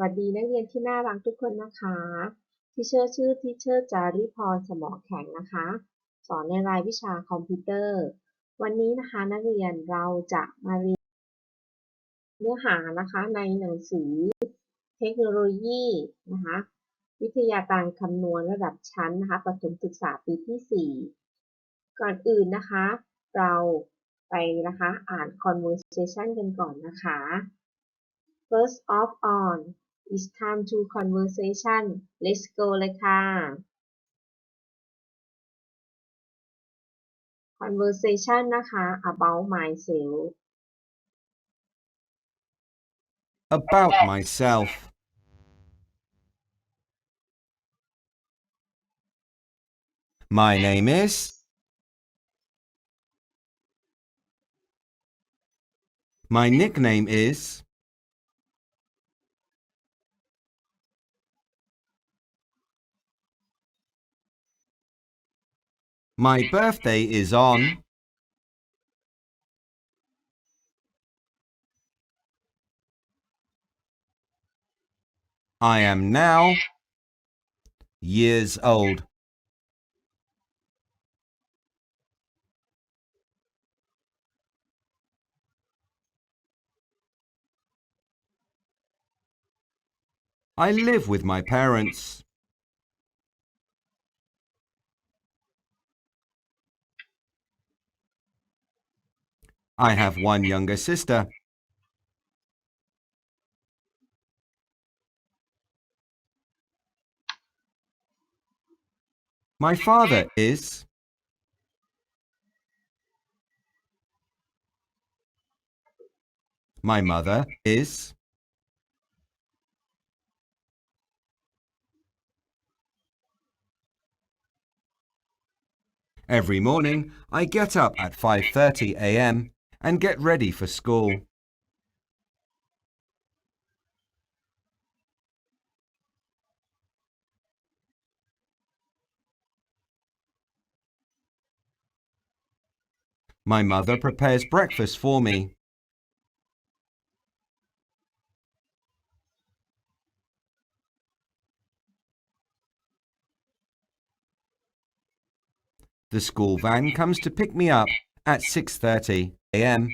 วัสดีนักเรียนที่น่ารักทุกคนนะคะที่เชื่อชื่อที่เชื่อจาริพรสมอแข็งนะคะ สอนในรายวิชาคอมพิวเตอร์ วันนี้นะคะนักเรียนเราจะมาเรียนเนื้อหานะคะในหนังสือเทคโนโลยีนะคะวิทยาการคำนวณระดับชั้นนะคะประถมศึกษาปีที่ 4 ก่อนอื่นนะคะ เราไปนะคะอ่าน conversation กันก่อนนะคะ First of all it's time to conversation let's go เลยค่ะ conversation นะคะ about myself About myself. My name is. My nickname is. My birthday is on. I am now years old. I live with my parents. I have one younger sister. My father is. My mother is. Every morning, I get up at 5:30 a.m. and get ready for school. My mother prepares breakfast for me. The school van comes to pick me up at 6:30 a.m.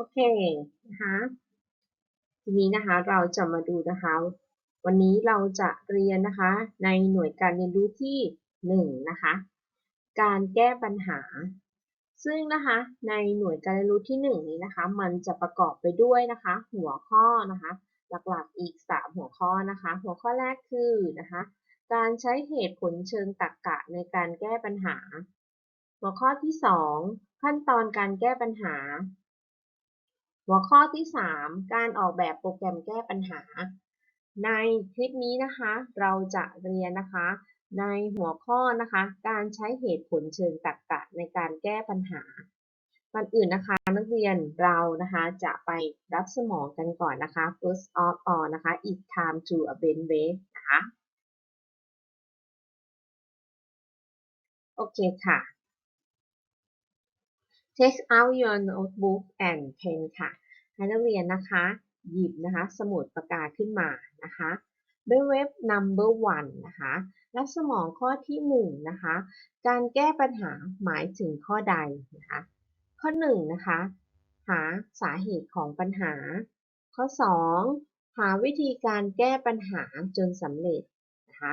Okay นะคะทีนี้นะคะเราจะมาดูนะคะ วันนี้เราจะเรียนนะคะ ในหน่วยการเรียนรู้ที่หนึ่งนะคะ การแก้ปัญหา ซึ่งนะคะ ในหน่วยการเรียนรู้ที่หนึ่งนี้นะคะ มันจะประกอบไปด้วยนะคะ หัวข้อนะคะ หลักๆอีก 3 หัวข้อนะคะ หัวข้อแรกคือนะคะ การใช้เหตุผลเชิงตรรกะในการแก้ปัญหา หัวข้อที่ 2 ขั้นตอนการแก้ปัญหา หัวข้อที่ 3 การออกแบบโปรแกรมแก้ปัญหา ในคลิปนี้นะคะ เราจะเรียนนะคะ ในหัวข้อนะคะ การใช้เหตุผลเชิงตรรกะในการแก้ปัญหาก่อนอื่นนะคะ นักเรียนเรานะคะจะไปรับสมองกันก่อนนะคะ first of all นะคะ it's time to a brain wave นะคะ โอเคค่ะ take out your notebook and pen ค่ะ ให้นักเรียนนะคะ หยิบนะคะสมุดปากกาขึ้นมานะคะด้วยเว็บ number one นะคะและสมองข้อที่หนึ่งนะคะ การแก้ปัญหาหมายถึงข้อใดนะคะ ข้อหนึ่งนะคะ หาสาเหตุของปัญหา ข้อสองหาวิธีการแก้ปัญหาจนสำเร็จนะคะ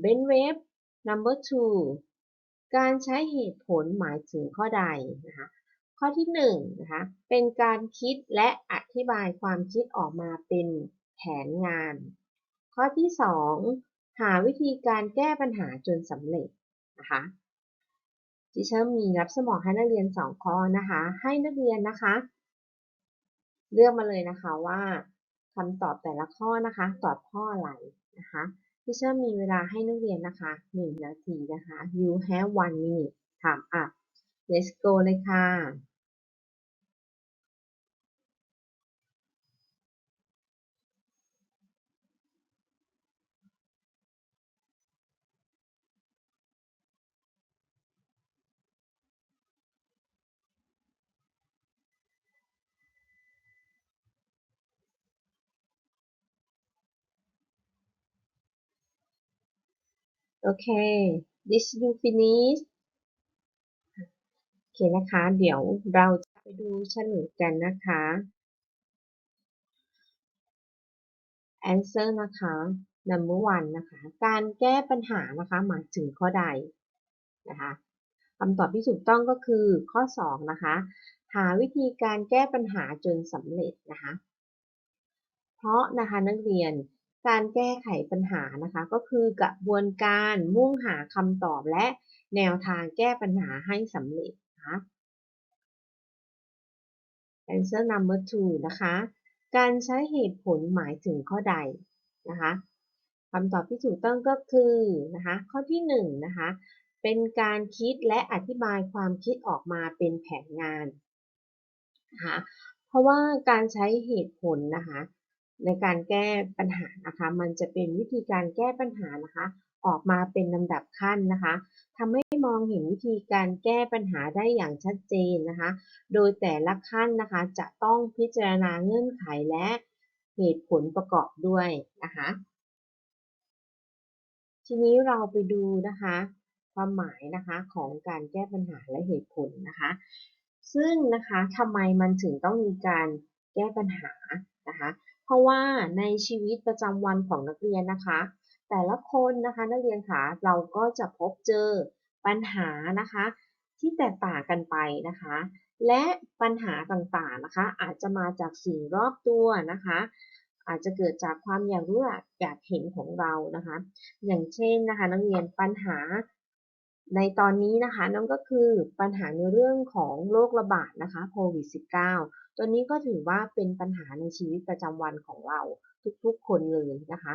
เบนเว็บ number two การใช้เหตุผลหมายถึงข้อใดนะคะข้อที่1นงนะคะเป็นการคิดและอธิบายความคิดออกมาเป็นแผนงาน ข้อที่ 2 หาวิธีการแก้ปัญหาจนสำเร็จนะคะดิฉันมีรับสมองให้นักเรียน 2 ข้อนะคะ ให้นักเรียนนะคะ เลือกมาเลยนะคะว่าคำตอบแต่ละข้อนะคะ ตอบข้ออะไรนะคะ ดิฉันมีเวลาให้นักเรียนนะคะ 1 นาทีนะคะ you have one minute ถามอะ let's go เลยค่ะ โอเค this you finish โอเคนะคะ เดี๋ยวเราจะไปดูเฉลยกันนะคะ answer นะคะ number one นะคะ การแก้ปัญหานะคะ หมายถึงข้อใดนะคะคำตอบที่ถูกต้องก็คือข้อ 2 นะคะ หาวิธีการแก้ปัญหาจนสำเร็จนะคะ เพราะนะคะนักเรียน การแก้ไขปัญหานะคะก็คือกระบวนการมุ่งหาคำตอบและแนวทางแก้ปัญหาให้สำเร็จนะคะ answer number two นะคะ การใช้เหตุผลหมายถึงข้อใดนะคะคำตอบที่ถูกต้องก็คือนะคะข้อที่1นงนะคะเป็นการคิดและอธิบายความคิดออกมาเป็นแผนงานนะคะเพราะว่าการใช้เหตุผลนะคะ ในการแก้ปัญหานะคะ มันจะเป็นวิธีการแก้ปัญหานะคะ ออกมาเป็นลำดับขั้นนะคะทำให้มองเห็นวิธีการแก้ปัญหาได้อย่างชัดเจนนะคะ โดยแต่ละขั้นนะคะจะต้องพิจารณาเงื่อนไขและเหตุผลประกอบด้วยนะคะ ทีนี้เราไปดูนะคะ ความหมายนะคะของการแก้ปัญหาและเหตุผลนะคะ ซึ่งนะคะทำไมมันถึงต้องมีการแก้ปัญหานะคะ ราะว่าในชีวิตประจำวันของนักเรียนนะคะ แต่ละคนนะคะนักเรียนคะเราก็จะพบเจอปัญหานะคะ ที่แตกต่างกันไปนะคะ และปัญหาต่างๆนะคะ อาจจะมาจากสิ่งรอบตัวนะคะ อาจจะเกิดจากความอยากรู้อยากเห็นของเรานะคะ อย่างเช่นนะคะ นักเรียนปัญหาในตอนนี้นะคะนั่นก็คือปัญหาในเรื่องของโรคระบาดนะคะโควิด -19 ตัวนี้ก็ถือว่าเป็นปัญหาในชีวิตประจำวันของเราทุกๆ คนเลยนะคะ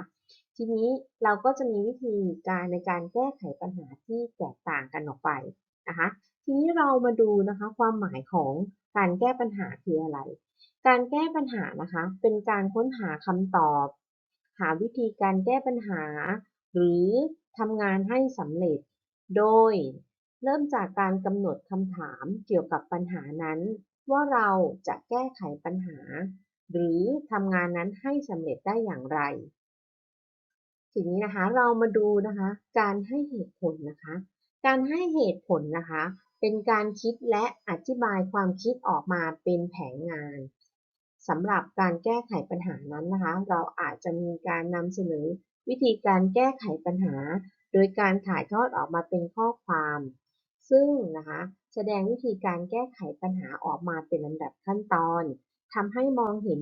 ทีนี้เราก็จะมีวิธีการในการแก้ไขปัญหาที่แตกต่างกันออกไปนะคะ ทีนี้เรามาดูนะคะความหมายของการแก้ปัญหาคืออะไร การแก้ปัญหานะคะ เป็นการค้นหาคำตอบ หาวิธีการแก้ปัญหา หรือทำงานให้สำเร็จ โดยเริ่มจากการกำหนดคำถามเกี่ยวกับปัญหานั้น ว่าเราจะแก้ไขปัญหา หรือทำงานนั้นให้สำเร็จได้อย่างไร ทีนี้นะคะเรามาดูนะคะ การให้เหตุผลนะคะ การให้เหตุผลนะคะ เป็นการคิดและอธิบายความคิดออกมาเป็นแผนงานสำหรับการแก้ไขปัญหานั้นนะคะ เราอาจจะมีการนำเสนอวิธีการแก้ไขปัญหา โดยการถ่ายทอดออกมาเป็นข้อความ ซึ่งนะคะ แสดงวิธีการแก้ไขปัญหาออกมาเป็นลำดับขั้นตอนทำให้มองเห็น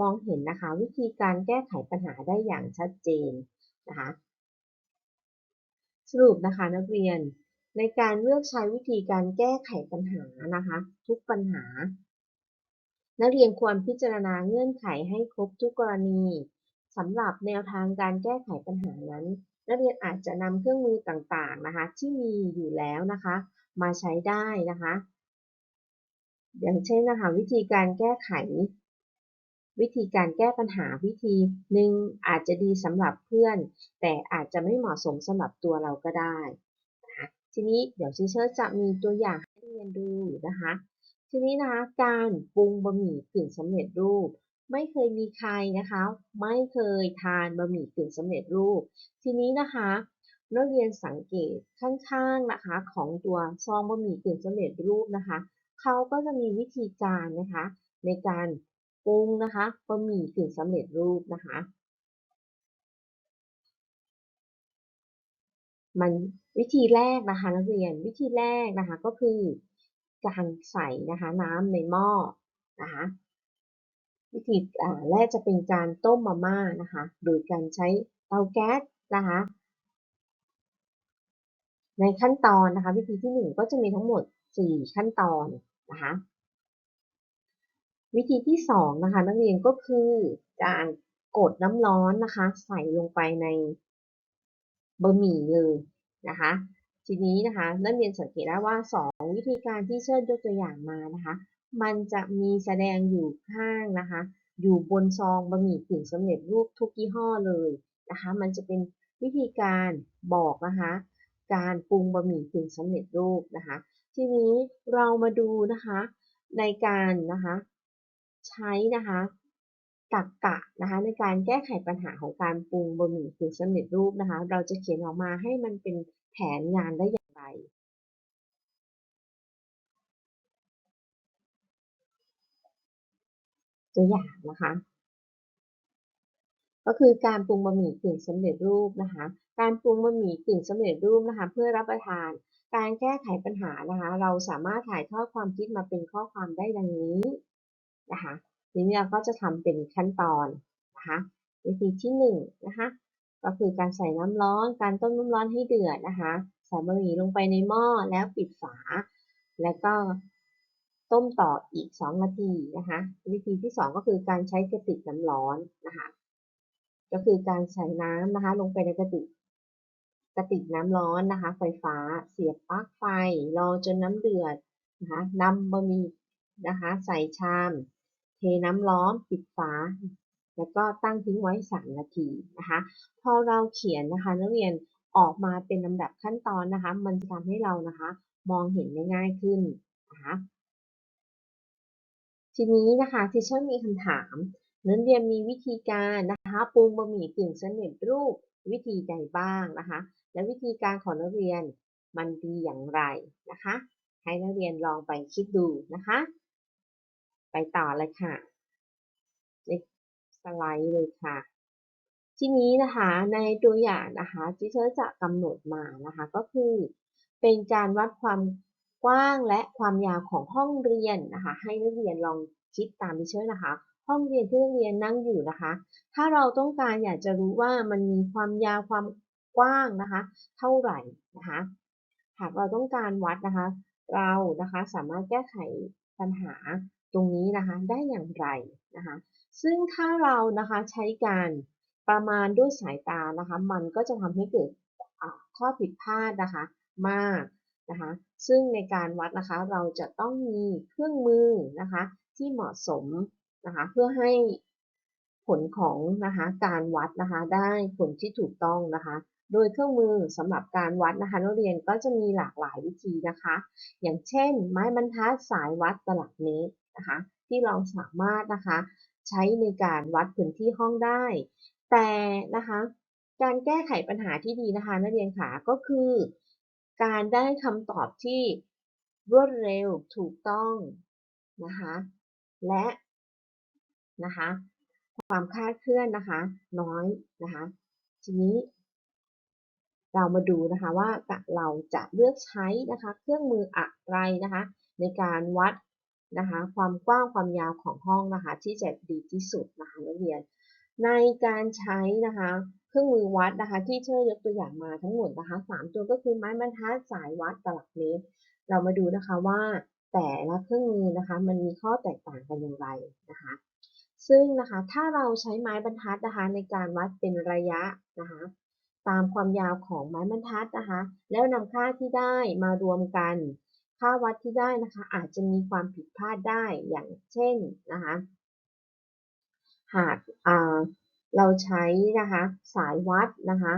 มองเห็นนะคะวิธีการแก้ไขปัญหาได้อย่างชัดเจนนะคะสรุปนะคะนักเรียน ในการเลือกใช้วิธีการแก้ไขปัญหานะคะทุกปัญหา นักเรียนควรพิจารณาเงื่อนไขให้ครบทุกกรณีสำหรับแนวทางการแก้ไขปัญหานั้น นักเรียนอาจจะนำเครื่องมือต่างๆนะคะที่มีอยู่แล้วนะคะ มาใช้ได้นะคะ อย่างเช่นนะคะวิธีการแก้ไข วิธีการแก้ปัญหาวิธีหนึ่งอาจจะดีสำหรับเพื่อน แต่อาจจะไม่เหมาะสมสำหรับตัวเราก็ได้นะคะทีนี้เดี๋ยวซิเชอร์จะมีตัวอย่างให้เรียนดูนะคะ ทีนี้นะคะการปรุงบะหมี่กึ่งสำเร็จรูปไม่เคยมีใครนะคะ ไม่เคยทานบะหมี่กึ่งสำเร็จรูป ทีนี้นะคะ นักเรียนสังเกตข้างๆนะคะ ของตัวซองบะหมี่กึ่งสำเร็จรูปนะคะเขาก็จะมีวิธีการนะคะ ในการปรุงนะคะบะหมี่กึ่งสำเร็จรูปนะคะ มันวิธีแรกนะคะ นักเรียนวิธีแรกนะคะ ก็คือการใส่นะคะน้ำในหม้อนะคะวิธีแรกจะเป็นการต้มมาม่านะคะ โดยการใช้เตาแก๊สนะคะ ในขั้นตอนนะคะ วิธีที่ 1 ก็จะมีทั้งหมด 4 ขั้นตอนนะคะ วิธีที่ 2 นะคะ นักเรียนก็คือการกดน้ำร้อนนะคะ ใส่ลงไปในบะหมี่เลยนะคะ ทีนี้นะคะนักเรียนสังเกตได้ว่า 2 วิธีการที่เชิญยกตัวอย่างมานะคะ มันจะมีแสดงอยู่ข้างนะคะ อยู่บนซองบะหมี่กึ่งสำเร็จรูปทุกยี่ห้อเลยนะคะ มันจะเป็นวิธีการบอกนะคะ การปรุงบะหมี่กึ่งสำเร็จรูปนะคะ ทีนี้เรามาดูนะคะในการนะคะใช้นะคะตรรกกะนะคะในการแก้ไขปัญหาของการปรุงบะหมี่กึ่งสำเร็จรูปนะคะ เราจะเขียนออกมาให้มันเป็นแผนงานได้อย่างไรตัวอย่างนะคะ ก็คือการปรุงบะหมี่กึ่งสำเร็จรูปนะคะ การปรุงบะหมี่กึ่งสำเร็จรูปนะคะ เพื่อรับประทาน การแก้ไขปัญหานะคะ เราสามารถถ่ายทอดความคิดมาเป็นข้อความได้ดังนี้นะคะ ทีนี้เราก็จะทำเป็นขั้นตอนนะคะวิธีที่1นนะคะ ก็คือการใส่น้ำร้อน การต้มน้ำร้อนให้เดือดนะคะใส่บะหมี่ลงไปในหม้อแล้วปิดฝา แล้วก็ต้มต่ออีก 2 นาทีนะคะ วิธีที่ 2 ก็คือการใช้กระติกน้ำร้อนนะคะ ก็คือการใส่น้ำนะคะ ลงไปในกระติกกระติกน้ำร้อนนะคะ ไฟฟ้าเสียบปลั๊กไฟ รอจนน้ำเดือดนะคะนำบะหมี่นะคะ ใส่ชาม เทน้ำร้อนปิดฝาแล้วก็ตั้งทิ้งไว้ 3 นาทีนะคะ พอเราเขียนนะคะนักเรียนออกมาเป็นลำดับขั้นตอนนะคะ มันจะทำให้เรานะคะ มองเห็นได้ง่ายขึ้นนะคะทีนี้นะคะทิเชอร์มีคำถาม นักเรียนมีวิธีการนะคะปรุงบะหมี่กึ่งสำเร็จรูปวิธีใดบ้างนะคะ และวิธีการของนักเรียนมันดีอย่างไรนะคะ ให้นักเรียนลองไปคิดดูนะคะ ไปต่อเลยค่ะในสไลด์เลยค่ะ ทีนี้นะคะในตัวอย่างนะคะที่เธอจะกำหนดมานะคะก็คือ เป็นการวัดความกว้างและความยาวของห้องเรียนนะคะ ให้นักเรียนลองคิดตามที่เชอร์นะคะ ห้องเรียนที่นักเรียนนั่งอยู่นะคะ ถ้าเราต้องการอยากจะรู้ว่ามันมีความยาวความกว้างนะคะ เท่าไหร่นะคะ หากเราต้องการวัดนะคะ เรานะคะสามารถแก้ไขปัญหาตรงนี้นะคะได้อย่างไรนะคะ ซึ่งถ้าเรานะคะใช้การประมาณด้วยสายตานะคะ มันก็จะทำให้เกิดข้อผิดพลาดนะคะมากนะคะ ซึ่งในการวัดนะคะเราจะต้องมีเครื่องมือนะคะที่เหมาะสม นะคะเพื่อให้ผลของนะคะการวัดนะคะได้ผลที่ถูกต้องนะคะ โดยเครื่องมือสำหรับการวัดนะคะนักเรียนก็จะมีหลากหลายวิธีนะคะ อย่างเช่น ไม้บรรทัดสายวัดตลับเมตรนะคะที่เราสามารถนะคะใช้ในการวัดพื้นที่ห้องได้ แต่นะคะการแก้ไขปัญหาที่ดีนะคะนักเรียนขาก็คือ การได้คำตอบที่รวดเร็วถูกต้องนะคะและ นะคะ ความคาดเคลื่อนนะคะ น้อยนะคะ ทีนี้เรามาดูนะคะว่าเราจะเลือกใช้นะคะ เครื่องมืออะไรนะคะ ในการวัดนะคะ ความกว้างความยาวของห้องนะคะ ที่จะดีที่สุดนะคะนักเรียน ในการใช้นะคะ เครื่องมือวัดนะคะ ที่เชอร์ยกตัวอย่างมาทั้งหมดนะคะสามตัวก็คือไม้บรรทัดสายวัดตลับเมตร เรามาดูนะคะว่าแต่ละเครื่องมือนะคะ มันมีข้อแตกต่างกันอย่างไรนะคะ ซึ่งนะคะถ้าเราใช้ไม้บรรทัดนะคะในการวัดเป็นระยะนะคะตามความยาวของไม้บรรทัดนะคะแล้วนำค่าที่ได้มารวมกัน ค่าวัดที่ได้นะคะอาจจะมีความผิดพลาดได้อย่างเช่นนะคะหากเราใช้นะคะสายวัดนะคะ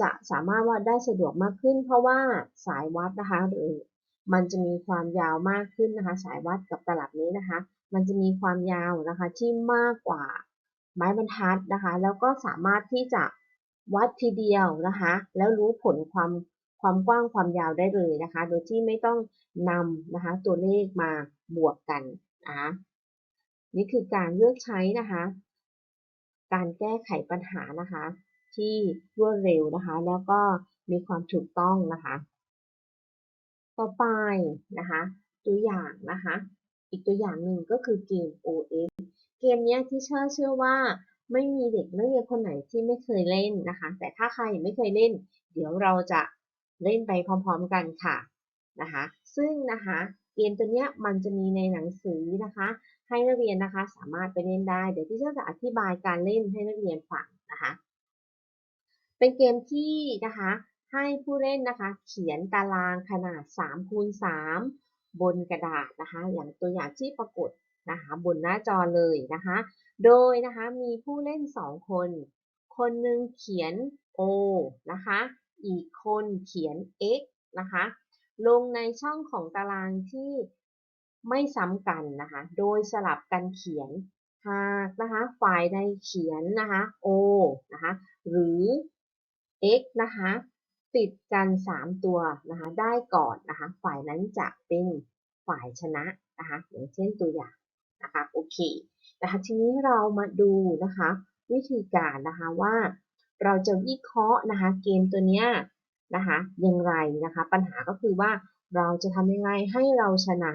จะสามารถวัดได้สะดวกมากขึ้น เพราะว่าสายวัดนะคะหรือมันจะมีความยาวมากขึ้นนะคะ สายวัดกับตลับนี้นะคะ มันจะมีความยาวนะคะที่มากกว่าไม้บรรทัดนะคะ แล้วก็สามารถที่จะวัดทีเดียวนะคะ แล้วรู้ผลความความกว้างความยาวได้เลยนะคะ โดยที่ไม่ต้องนำนะคะตัวเลขมาบวกกันนะคะนี่คือการเลือกใช้นะคะ การแก้ไขปัญหานะคะ ที่รวดเร็วนะคะ แล้วก็มีความถูกต้องนะคะ ต่อไปนะคะ ตัวอย่างนะคะ อีกตัวอย่างหนึ่งก็คือเกม OX เกมนี้ที่เชื่อเชื่อว่าไม่มีเด็กนักเรียนคนไหนที่ไม่เคยเล่นนะคะ แต่ถ้าใครไม่เคยเล่น เดี๋ยวเราจะเล่นไปพร้อมๆกันค่ะนะคะ ซึ่งนะคะเกมตัวนี้มันจะมีในหนังสือนะคะ ให้นักเรียนนะคะสามารถไปเล่นได้ เดี๋ยวที่เชื่อจะอธิบายการเล่นให้นักเรียนฟังนะคะ เป็นเกมที่นะคะให้ผู้เล่นนะคะ เขียนตารางขนาด3คูณ3 บนกระดาษนะคะ อย่างตัวอย่างที่ปรากฏนะคะบนหน้าจอเลยนะคะ โดยนะคะมีผู้เล่น 2 คน คนหนึ่งเขียน O นะคะ อีกคนเขียน X นะคะ ลงในช่องของตารางที่ไม่ซ้ำกันนะคะ โดยสลับกันเขียน หากนะคะฝ่ายใดเขียนนะคะ O นะคะ หรือ x นะคะ ติดกัน 3 ตัวนะคะได้ก่อนนะคะฝ่ายนั้นจะเป็นฝ่ายชนะนะคะอย่างเช่นตัวอย่างนะคะโอเคนะคะทีนี้เรามาดูนะคะวิธีการนะคะว่าเราจะวิเคราะห์นะคะเกมตัวเนี้ยนะคะอย่างไรนะคะ ปัญหาก็คือว่าเราจะทำยังไงให้เราชนะ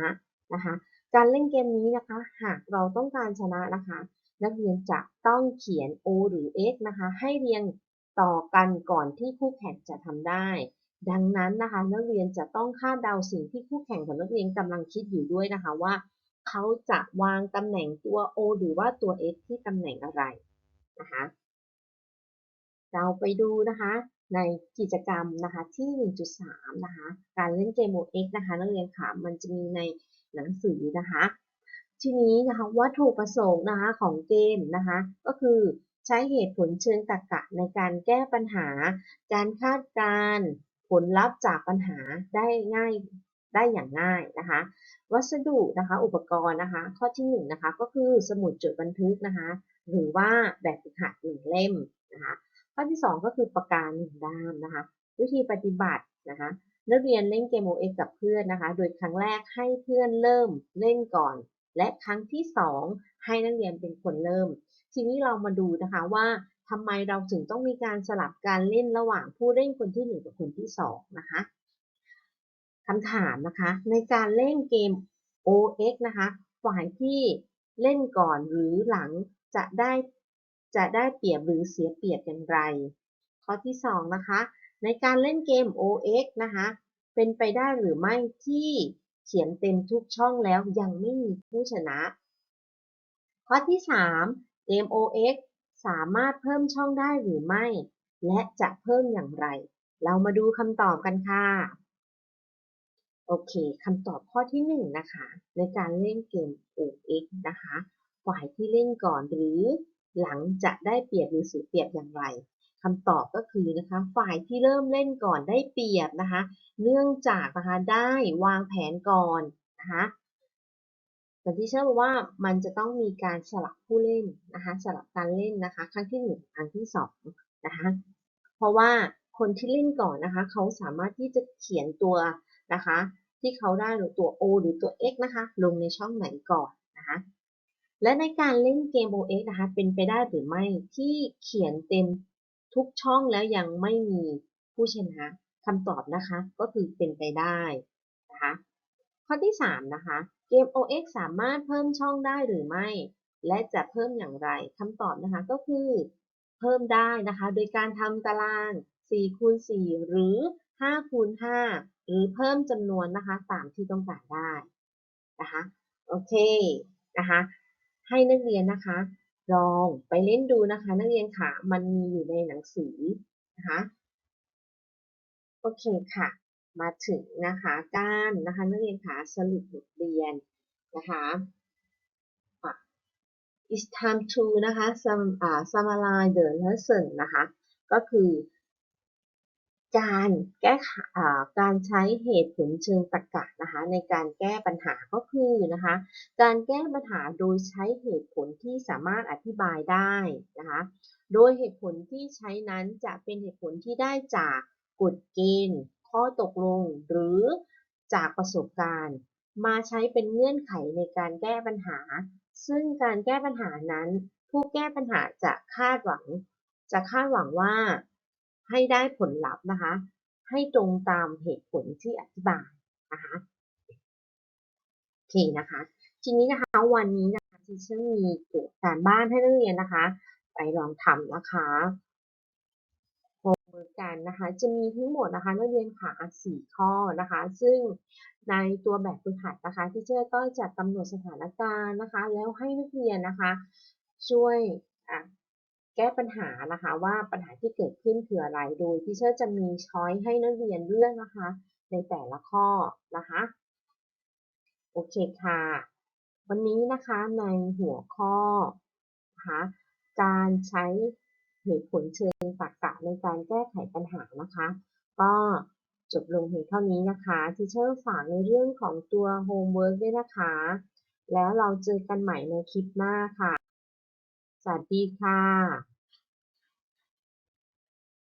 นะคะการเล่นเกมนี้นะคะหากเราต้องการชนะนะคะ นักเรียนจะต้องเขียน O หรือ X นะคะให้เรียง ต่อกันก่อนที่คู่แข่งจะทำได้ ดังนั้นนะคะ นักเรียนจะต้องคาดเดาสิ่งที่คู่แข่งของนักเรียนกำลังคิดอยู่ด้วยนะคะว่า เขาจะวางตำแหน่งตัว O หรือว่าตัว X ที่ตำแหน่งอะไรนะคะเราไปดูนะคะในกิจกรรมนะคะที่ 1.3 นะคะ การเล่นเกม OX นะคะ นักเรียนค่ะมันจะมีในหนังสือนะคะ ทีนี้นะคะวัตถุประสงค์นะคะของเกมนะคะ ก็คือ ช้เหตุผลเชิงตรรกะในการแก้ปัญหา การคาดการผลลัพธ์จากปัญหาได้ง่ายได้อย่างง่ายนะคะ วัสดุนะคะอุปกรณ์นะคะ ข้อที่1นนะคะก็คือสมุดจดบันทึกนะคะ หรือว่าแบบฝึกหัดหนึ่งเล่มนะคะข้อที่ 2 ก็คือปากกาหนึ่งด้ามนะคะ วิธีปฏิบัตินะคะนักเรียนเล่นเกม OX กับเพื่อนนะคะ โดยครั้งแรกให้เพื่อนเริ่มเล่นก่อน และครั้งที่ 2 ให้นักเรียนเป็นคนเริ่ม ทีนี้เรามาดูนะคะว่าทำไมเราถึงต้องมีการสลับการเล่นระหว่างผู้เล่นคนที่ 1 กับคนที่ 2 นะคะคำถามนะคะ ในการเล่นเกม OX นะคะ ฝ่ายที่เล่นก่อนหรือหลังจะได้จะได้เปรียบหรือเสียเปรียบอย่างไร ข้อที่ 2 นะคะ ในการเล่นเกม OX นะคะ เป็นไปได้หรือไม่ที่เขียนเต็มทุกช่องแล้วยังไม่มีผู้ชนะ ข้อที่ 3 เกม OX สามารถเพิ่มช่องได้หรือไม่ และจะเพิ่มอย่างไร เรามาดูคำตอบกันค่ะ โอเคคำตอบข้อที่1นะคะ ในการเล่นเกม OX นะคะ ฝ่ายที่เล่นก่อนหรือหลังจะได้เปรียบหรือเสียเปรียบอย่างไรคำตอบก็คือนะคะ ฝ่ายที่เริ่มเล่นก่อนได้เปรียบนะคะ เนื่องจากนะคะได้วางแผนก่อนนะคะ แต่ที่เชื่อว่ามันจะต้องมีการสลับผู้เล่นนะคะสลับการเล่นนะคะ ครั้งที่หนึ่งครั้งที่สองนะคะเพราะว่าคนที่เล่นก่อนนะคะ เขาสามารถที่จะเขียนตัวนะคะ ที่เขาได้หรือตัว O หรือตัว X นะคะ ลงในช่องไหนก่อนนะคะและในการเล่นเกม OX นะคะ เป็นไปได้หรือไม่ที่เขียนเต็มทุกช่องแล้วยังไม่มีผู้ชนะคำตอบนะคะ ก็คือเป็นไปได้นะคะ ข้อที่ 3 นะคะ เกม OX สามารถเพิ่มช่องได้หรือไม่ และจะเพิ่มอย่างไรคำตอบนะคะก็คือ เพิ่มได้นะคะ โดยการทำตาราง4คูณ4หรือ5คูณ5หรือเพิ่มจำนวนนะคะตามที่ต้องการได้นะคะโอเคนะคะ ให้นักเรียนนะคะ ลองไปเล่นดูนะคะ นักเรียนค่ะมันมีอยู่ในหนังสือนะคะโอเคค่ะ มาถึงนะคะการนะคะนักเรียนคะสรุปบทเรียนนะคะอะ it's time to นะคะ sum อ่า summarize the lesson นะคะ ก็คือ การแก้อ่าการใช้เหตุผลเชิงตรรกะนะคะ ในการแก้ปัญหาก็คือนะคะ การแก้ปัญหาโดยใช้เหตุผลที่สามารถอธิบายได้นะคะ โดยเหตุผลที่ใช้นั้นจะเป็นเหตุผลที่ได้จากกฎเกณฑ์ ข้อตกลง หรือจากประสบการณ์ มาใช้เป็นเงื่อนไขในการแก้ปัญหา ซึ่งการแก้ปัญหานั้น ผู้แก้ปัญหาจะคาดหวัง จะคาดหวังว่า ให้ได้ผลลัพธ์นะคะ ให้ตรงตามเหตุผลที่อธิบายนะคะโอเคนะคะ ทีนี้นะคะวันนี้นะคะทีเชอร์มีโจทการบ้านให้นักเรียนนะคะ ไปลองทำนะคะ มเวิร์กกันนะคะ จะมีทั้งหมดนะคะนักเรียนค่ะสี่ข้อนะคะ ซึ่งในตัวแบบฝึกหัดนะคะที่เชอร์ก็จะกำหนดสถานการณ์นะคะ แล้วให้นักเรียนนะคะ ช่วยแก้ปัญหานะคะว่าปัญหาที่เกิดขึ้นคืออะไรโดยที่เชอร์จะมีช้อยให้นักเรียนเลือกนะคะ ในแต่ละข้อนะคะโอเคค่ะ วันนี้นะคะในหัวข้อนะคะการใช้ เหตุผลเชิงตรรกะในการแก้ไขปัญหานะคะ ก็จบลงเพียงเท่านี้นะคะที่เชอร์ฝากในเรื่องของตัวโฮมเวิร์กด้วยนะคะ แล้วเราเจอกันใหม่ในคลิปหน้าค่ะ สวัสดีค่ะ